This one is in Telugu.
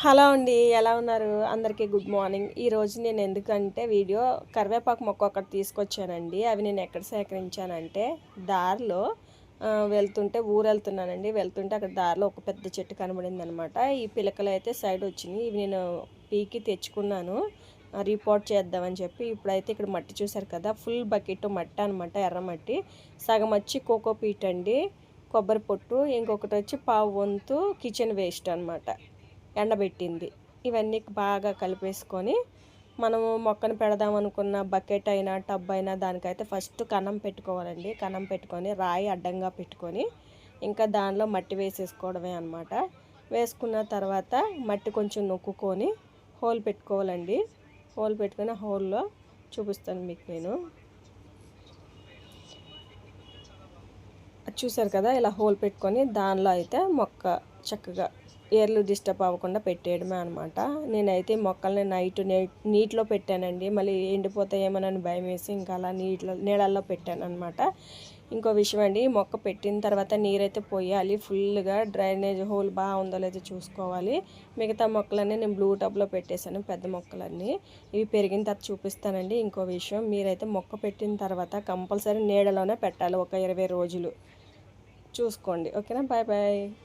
హలో అండి ఎలా ఉన్నారు? అందరికీ గుడ్ మార్నింగ్. ఈరోజు నేను ఎందుకంటే వీడియో కరివేపాకు మొక్క ఒకటి తీసుకొచ్చానండి. అవి నేను ఎక్కడ సేకరించానంటే దారిలో వెళ్తుంటే ఊరు వెళ్తున్నానండి. వెళ్తుంటే అక్కడ దారిలో ఒక పెద్ద చెట్టు కనబడింది అనమాట ఈ పిలకలు అయితే సైడ్ వచ్చినాయి. ఇవి నేను పీకి తెచ్చుకున్నాను. రిపోర్ట్ చేద్దామని చెప్పి ఇప్పుడైతే ఇక్కడ మట్టి చూసారు కదా ఫుల్ బకెట్ మట్టి అనమాట ఎర్ర మట్టి. సగం వచ్చి కోకో పీట్ అండి కొబ్బరి పొట్టు ఇంకొకటి వచ్చి పావు వంతు కిచెన్ వేస్ట్ అనమాట. ఎండబెట్టింది. ఇవన్నీ బాగా కలిపేసుకొని మనము మొక్కను పెడదాం అనుకున్న బకెట్ అయినా టబ్ అయినా దానికైతే ఫస్ట్ కన్నం పెట్టుకోవాలండి. కన్నం పెట్టుకొని రాయి అడ్డంగా పెట్టుకొని ఇంకా దానిలో మట్టి వేసేసుకోవడమే అనమాట వేసుకున్న తర్వాత మట్టి కొంచెం నొక్కుకొని హోల్ పెట్టుకోవాలండి. హోల్ పెట్టుకొని హోల్లో చూపిస్తాను మీకు నేను. అది చూసారు కదా ఇలా హోల్ పెట్టుకొని దానిలో అయితే మొక్క చక్కగా ఏర్లు డిస్టర్బ్ అవ్వకుండా పెట్టేయడమే అనమాట నేనైతే మొక్కల్ని నైట్ నీటిలో పెట్టానండి. మళ్ళీ ఎండిపోతాయేమోనని భయం వేసి ఇంకా అలా నీటిలో నీళ్ళల్లో పెట్టాను అనమాట ఇంకో విషయం అండి మొక్క పెట్టిన తర్వాత నీరైతే పోయాలి. ఫుల్గా డ్రైనేజ్ హోల్ బాగా ఉందో లేదో చూసుకోవాలి. మిగతా మొక్కలన్నీ నేను బ్లూ టబ్లో పెట్టేశాను పెద్ద మొక్కలన్నీ. ఇవి పెరిగిన తర్వాత చూపిస్తానండి. ఇంకో విషయం మీరైతే మొక్క పెట్టిన తర్వాత కంపల్సరీ నీడలోనే పెట్టాలి ఒక ఇరవై రోజులు. చూసుకోండి. ఓకేనా? Bye bye.